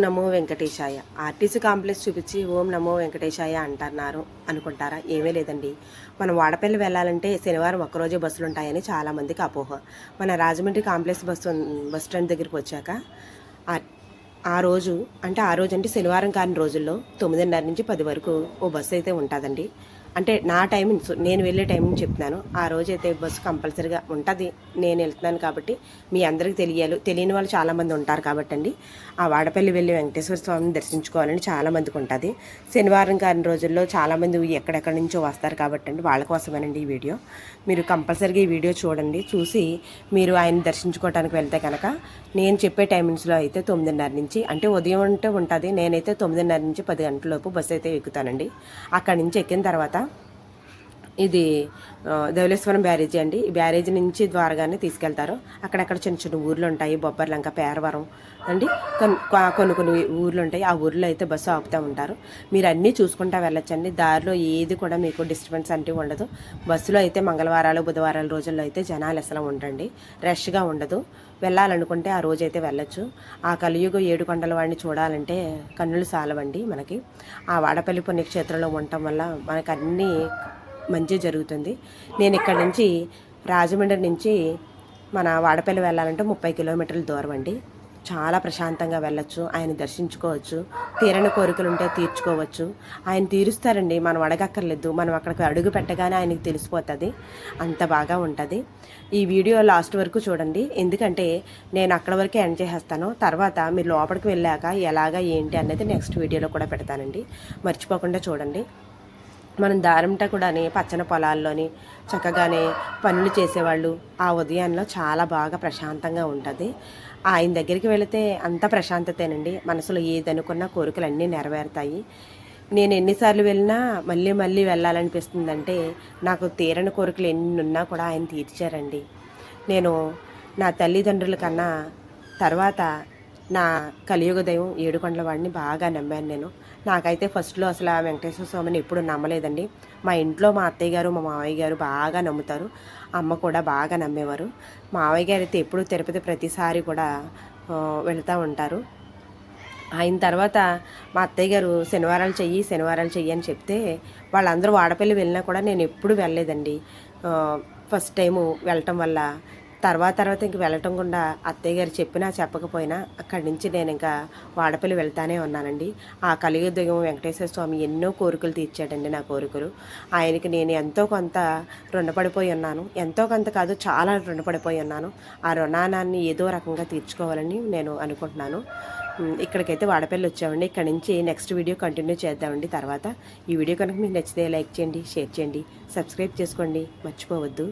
నమో వెంకటేశాయ. RTC complex చూపించి ఓం నమో వెంకటేశాయ అంటున్నారు. అనుకుంటారా? ఏమీ లేదండి. మనం వాడపల్లి వెళ్ళాలంటే శనివారం ఒక్కరోజే బస్సులు ఉంటాయని చాలామందికి అపోహ. మన Rajahmundry complex bus bus stand దగ్గరికి వచ్చాక ఆ- ఆ రోజు అంటే ఆ రోజు అంటే శనివారం కాని రోజుల్లో తొమ్మిదిన్నర నుంచి పది వరకు ఓ బస్సు అయితే ఉంటుందండి. అంటే నా టైమింగ్స్ నేను వెళ్ళే టైమింగ్ చెప్తున్నాను. ఆ రోజు అయితే బస్సు కంపల్సరీగా ఉంటుంది. నేను వెళ్తున్నాను కాబట్టి మీ అందరికీ తెలియాలి. తెలియని వాళ్ళు చాలామంది ఉంటారు కాబట్టి అండి ఆ వాడపల్లి వెళ్ళి వెంకటేశ్వర స్వామిని దర్శించుకోవాలని చాలామందికి ఉంటుంది. శనివారం కాని రోజుల్లో చాలామంది ఎక్కడెక్కడి నుంచో వస్తారు కాబట్టి అండి వాళ్ళ కోసమేనండి ఈ వీడియో. మీరు కంపల్సరీగా ఈ వీడియో చూడండి. చూసి మీరు ఆయన దర్శించుకోవడానికి వెళ్తే కనుక నేను చెప్పే టైమింగ్స్లో అయితే తొమ్మిదిన్నర నుంచి అంటే ఉదయం అంటే ఉంటుంది. నేనైతే తొమ్మిదిన్నర నుంచి పది గంటల లోపు బస్సు అయితే ఎక్కుతానండి. అక్కడి నుంచి ఎక్కిన తర్వాత ఇది ఆ, బ్యారేజీ అండి. ఈ బ్యారేజీ నుంచి ద్వారగానే తీసుకెళ్తారు. అక్కడక్కడ చిన్న చిన్న ఊర్లు ఉంటాయి బొబ్బర్లంక పేరవరం అండి. కొన్ని కొన్ని కొన్ని ఊర్లు ఉంటాయి ఆ ఊర్లో అయితే బస్సు ఆపుతూ ఉంటారు. మీరు అన్నీ చూసుకుంటా వెళ్ళొచ్చండి. దారిలో ఏది కూడా మీకు డిస్టర్బెన్స్ అంటే ఉండదు. బస్సులో అయితే మంగళవారాలు బుధవారాల రోజుల్లో అయితే జనాలు అసలు ఉండండి రష్గా ఉండదు. వెళ్ళాలనుకుంటే ఆ రోజు అయితే వెళ్ళొచ్చు. ఆ కలియుగ ఏడు కొండల వాడిని చూడాలంటే కన్నులు సాలవండి మనకి. ఆ వాడపల్లి పుణ్యక్షేత్రంలో ఉండటం వల్ల మనకు అన్నీ మంచి జరుగుతుంది. నేను ఇక్కడ నుంచి రాజమండ్రి నుంచి మన వాడపల్లి వెళ్ళాలంటే ముప్పై కిలోమీటర్ల దూరం అండి. చాలా ప్రశాంతంగా వెళ్ళొచ్చు ఆయన దర్శించుకోవచ్చు తీరని కోరికలు ఉంటే తీర్చుకోవచ్చు. ఆయన తీరుస్తారండి మనం అడగక్కర్లేదు మనం అక్కడికి అడుగు పెట్టగానే ఆయనకి తెలిసిపోతుంది అంత బాగా ఉంటుంది. ఈ వీడియో లాస్ట్ వరకు చూడండి ఎందుకంటే నేను అక్కడ వరకు ఎండ్ చేసేస్తాను. తర్వాత మీరు లోపలికి వెళ్ళాక ఎలాగా ఏంటి అనేది నెక్స్ట్ వీడియోలో కూడా పెడతానండి. మర్చిపోకుండా చూడండి. మనం దారంట కూడాని పచ్చని పొలాల్లోని చక్కగానే పనులు చేసేవాళ్ళు ఆ ఉదయంలో చాలా బాగా ప్రశాంతంగా ఉంటుంది. ఆయన దగ్గరికి వెళితే అంత ప్రశాంతతేనండి. మనసులో ఏదనుకున్న కోరికలు అన్నీ నెరవేరుతాయి. నేను ఎన్నిసార్లు వెళ్ళినా మళ్ళీ మళ్ళీ వెళ్ళాలనిపిస్తుందంటే నాకు తీరని కోరికలు ఎన్ని ఉన్నా కూడా ఆయన తీర్చారండి. నేను నా తల్లిదండ్రుల కన్నా తర్వాత నా కలియుగ దైవం ఏడుకొండల వాడిని బాగా నమ్మాను నేను. నాకైతే ఫస్ట్లో అసలు ఆ వెంకటేశ్వర స్వామిని ఎప్పుడు నమ్మలేదండి. మా ఇంట్లో మా అత్తయ్య గారు మా మావయ్య గారు బాగా నమ్ముతారు. అమ్మ కూడా బాగా నమ్మేవారు. మావయ్య గారు అయితే ఎప్పుడు తిరుపతి ప్రతిసారి కూడా వెళ్తూ ఉంటారు. అయిన తర్వాత మా అత్తయ్య గారు శనివారాలు చెయ్యి శనివారాలు చెయ్యి అని చెప్తే వాళ్ళందరూ వాడపల్లి వెళ్ళినా కూడా నేను ఎప్పుడు వెళ్ళలేదండి. ఫస్ట్ టైము వెళ్ళటం వల్ల తర్వాత తర్వాత ఇంక వెళ్ళటం గుండా అత్తయ్య గారు చెప్పినా చెప్పకపోయినా అక్కడి నుంచి నేను ఇంకా వాడపల్లి వెళ్తానే ఉన్నానండి. ఆ కలియుగం వెంకటేశ్వర స్వామి ఎన్నో కోరికలు తీర్చాడండి నా కోరికలు. ఆయనకి నేను ఎంతో కొంత రుణపడిపోయి ఉన్నాను. ఎంతో కొంత కాదు చాలా రుణపడిపోయి ఉన్నాను. ఆ రుణానాన్ని ఏదో రకంగా తీర్చుకోవాలని నేను అనుకుంటున్నాను. ఇక్కడికైతే వాడపల్లి వచ్చామండి. ఇక్కడ నుంచి నెక్స్ట్ వీడియో కంటిన్యూ చేద్దామండి తర్వాత. ఈ వీడియో కనుక మీకు నచ్చితే లైక్ చేయండి షేర్ చేయండి సబ్స్క్రైబ్ చేసుకోండి. మర్చిపోవద్దు.